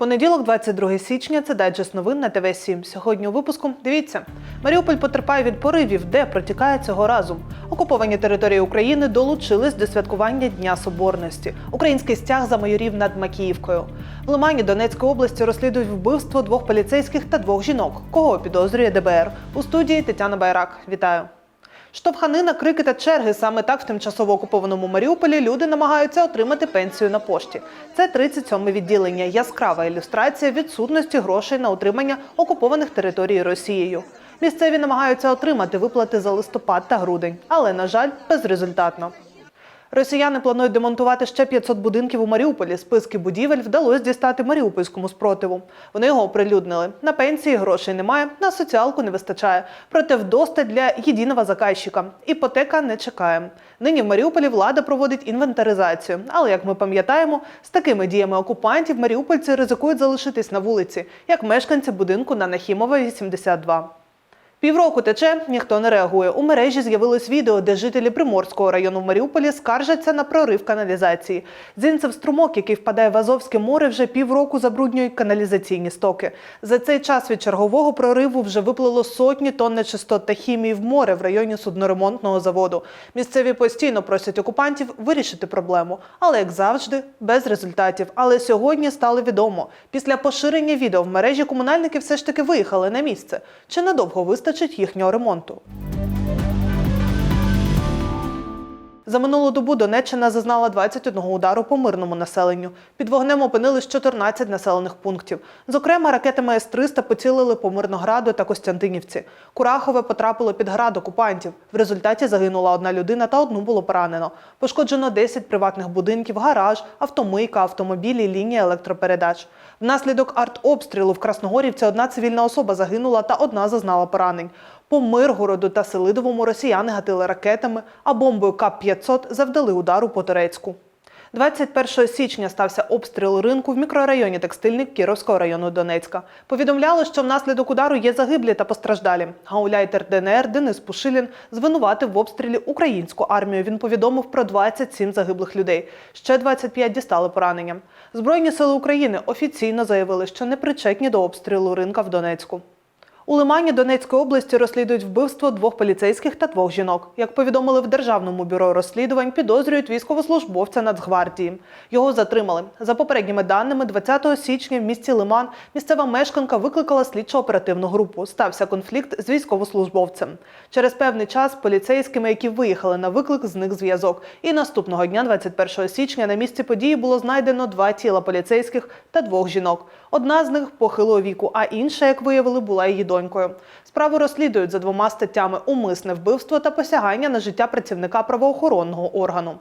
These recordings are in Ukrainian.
Понеділок, 22 січня, це дайджест новин на ТВ 7 Сьогодні у випуску дивіться, Маріуполь потерпає від поривів, де протікає цього разу. Окуповані території України долучились до святкування Дня Соборності. Український стяг замайорів над Макіївкою. В Лимані Донецької області розслідують вбивство двох поліцейських та двох жінок. Кого підозрює ДБР? У студії Тетяна Байрак. Вітаю. Штовханина, крики та черги саме так в тимчасово окупованому Маріуполі люди намагаються отримати пенсію на пошті. Це 37-ме відділення. Яскрава ілюстрація відсутності грошей на утримання окупованих територій Росією. Місцеві намагаються отримати виплати за листопад та грудень, але на жаль, безрезультатно. Росіяни планують демонтувати ще 500 будинків у Маріуполі. Списки будівель вдалося дістати маріупольському спротиву. Вони його оприлюднили. На пенсії грошей немає, на соціалку не вистачає. Проте вдосталь для єдиного заказчика. Іпотека не чекає. Нині в Маріуполі влада проводить інвентаризацію. Але як ми пам'ятаємо, з такими діями окупантів маріупольці ризикують залишитись на вулиці, як мешканці будинку на Нахімова 82. Півроку тече, ніхто не реагує. У мережі з'явилось відео, де жителі Приморського району в Маріуполі скаржаться на прорив каналізації. Зінцев струмок, який впадає в Азовське море, вже півроку забруднює каналізаційні стоки. За цей час від чергового прориву вже виплило сотні тонн нечистот та хімії в море в районі судноремонтного заводу. Місцеві постійно просять окупантів вирішити проблему, але як завжди, без результатів. Але сьогодні стало відомо. Після поширення відео в мережі комунальники все ж таки виїхали на місце. Чи надовго вистачить їхнього ремонту? За минулу добу Донеччина зазнала 21 удару по мирному населенню. Під вогнем опинились 14 населених пунктів. Зокрема, ракетами С-300 поцілили по Мирнограду та Костянтинівці. Курахове потрапило під град окупантів. В результаті загинула одна людина та одну було поранено. Пошкоджено 10 приватних будинків, гараж, автомийка, автомобілі, лінія електропередач. Внаслідок артобстрілу в Красногорівці одна цивільна особа загинула та одна зазнала поранень. По Миргороду та Селидовому росіяни гатили ракетами, а бомбою КАП-500 завдали удару по Турецьку. 21 січня стався обстріл ринку в мікрорайоні Текстильник Кіровського району Донецька. Повідомляли, що внаслідок удару є загиблі та постраждалі. Гауляйтер ДНР Денис Пушилін звинуватив в обстрілі українську армію. Він повідомив про 27 загиблих людей. Ще 25 дістали поранення. Збройні сили України офіційно заявили, що не причетні до обстрілу ринка в Донецьку. У Лимані Донецької області розслідують вбивство двох поліцейських та двох жінок. Як повідомили в Державному бюро розслідувань, підозрюють військовослужбовця Нацгвардії. Його затримали. За попередніми даними, 20 січня в місті Лиман місцева мешканка викликала слідчо-оперативну групу. Стався конфлікт з військовослужбовцем. Через певний час поліцейськими, які виїхали на виклик, зник зв'язок. І наступного дня, 21 січня, на місці події було знайдено два тіла поліцейських та двох жінок. Одна з них похилого віку, а інша, як виявили, була її донькою. Справу розслідують за двома статтями: умисне вбивство та посягання на життя працівника правоохоронного органу.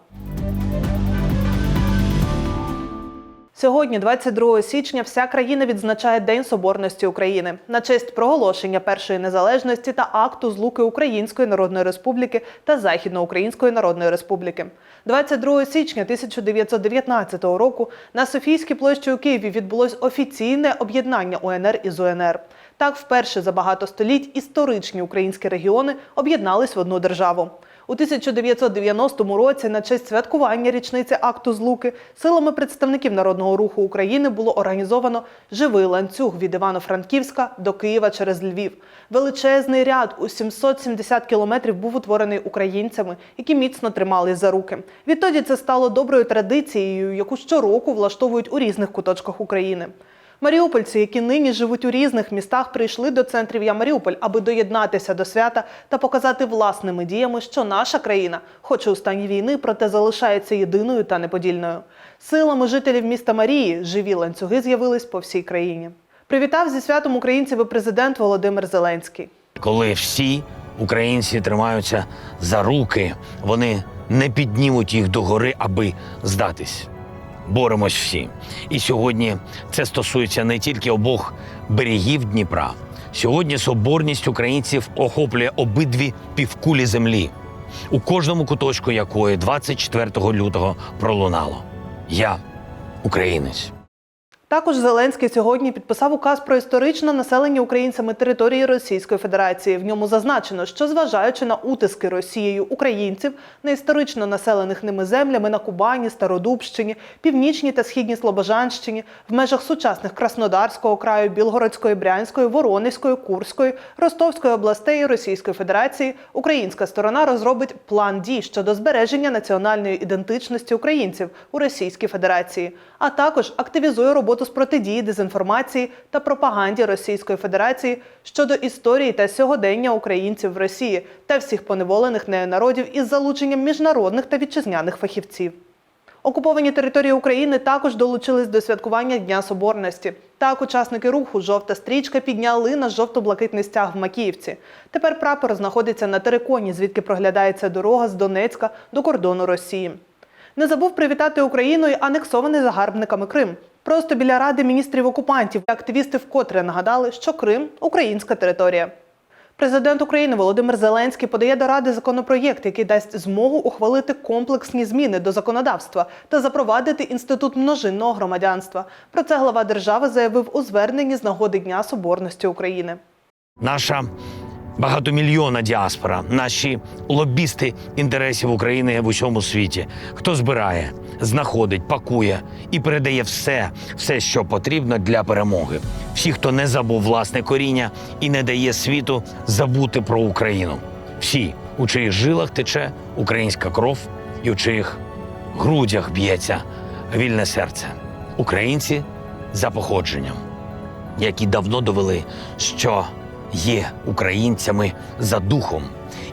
Сьогодні, 22 січня, вся країна відзначає День Соборності України на честь проголошення першої незалежності та акту злуки Української Народної Республіки та Західноукраїнської Народної Республіки. 22 січня 1919 року на Софійській площі у Києві відбулось офіційне об'єднання УНР із УНР. Так, вперше за багато століть історичні українські регіони об'єднались в одну державу. У 1990 році на честь святкування річниці акту злуки силами представників народного руху України було організовано живий ланцюг від Івано-Франківська до Києва через Львів. Величезний ряд у 770 кілометрів був утворений українцями, які міцно тримались за руки. Відтоді це стало доброю традицією, яку щороку влаштовують у різних куточках України. Маріупольці, які нині живуть у різних містах, прийшли до центрів Я Маріуполь, аби доєднатися до свята та показати власними діями, що наша країна, хоч і у стані війни, проте залишається єдиною та неподільною. Силами жителів міста Марії живі ланцюги з'явились по всій країні. Привітав зі святом українців і президент Володимир Зеленський. Коли всі українці тримаються за руки, вони не піднімуть їх догори, аби здатись. Боремось всі. І сьогодні це стосується не тільки обох берегів Дніпра. Сьогодні соборність українців охоплює обидві півкулі землі, у кожному куточку якої 24 лютого пролунало. Я українець. Також Зеленський сьогодні підписав указ про історичне населення українцями території Російської Федерації. В ньому зазначено, що зважаючи на утиски Росією українців на історично населених ними землями на Кубані, Стародубщині, Північній та Східній Слобожанщині, в межах сучасних Краснодарського краю, Білгородської, Брянської, Воронезької, Курської, Ростовської областей Російської Федерації, українська сторона розробить план дій щодо збереження національної ідентичності українців у Російській Федерації, а також активізує роботу з протидії дезінформації та пропаганді Російської Федерації щодо історії та сьогодення українців в Росії та всіх поневолених нею народів із залученням міжнародних та вітчизняних фахівців. Окуповані території України також долучились до святкування Дня Соборності. Так, учасники руху Жовта стрічка підняли на жовто-блакитний стяг в Макіївці. Тепер прапор знаходиться на териконі, звідки проглядається дорога з Донецька до кордону Росії. Не забув привітати Україну і анексований загарбниками Крим. Просто біля ради міністрів окупантів активісти вкотре нагадали, що Крим українська територія. Президент України Володимир Зеленський подає до ради законопроєкт, який дасть змогу ухвалити комплексні зміни до законодавства та запровадити інститут множинного громадянства. Про це глава держави заявив у зверненні з нагоди Дня Соборності України. Наша багатомільйонна діаспора, наші лобісти інтересів України в усьому світі, хто збирає, знаходить, пакує і передає все, все, що потрібно для перемоги. Всі, хто не забув власне коріння і не дає світу забути про Україну. Всі, у чиїх жилах тече українська кров і у чиїх грудях б'ється вільне серце. Українці за походженням які давно довели, що є українцями за духом.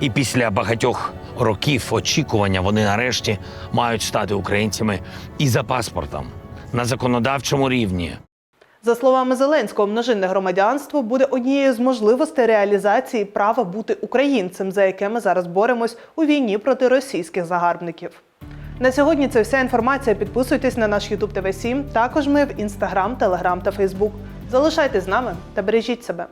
І після багатьох років очікування вони нарешті мають стати українцями і за паспортом на законодавчому рівні. За словами Зеленського, множинне громадянство буде однією з можливостей реалізації права бути українцем, за яке ми зараз боремось у війні проти російських загарбників. На сьогодні це вся інформація. Підписуйтесь на наш YouTube TV 7 Також ми в Instagram, Telegram та Facebook. Залишайтесь з нами та бережіть себе.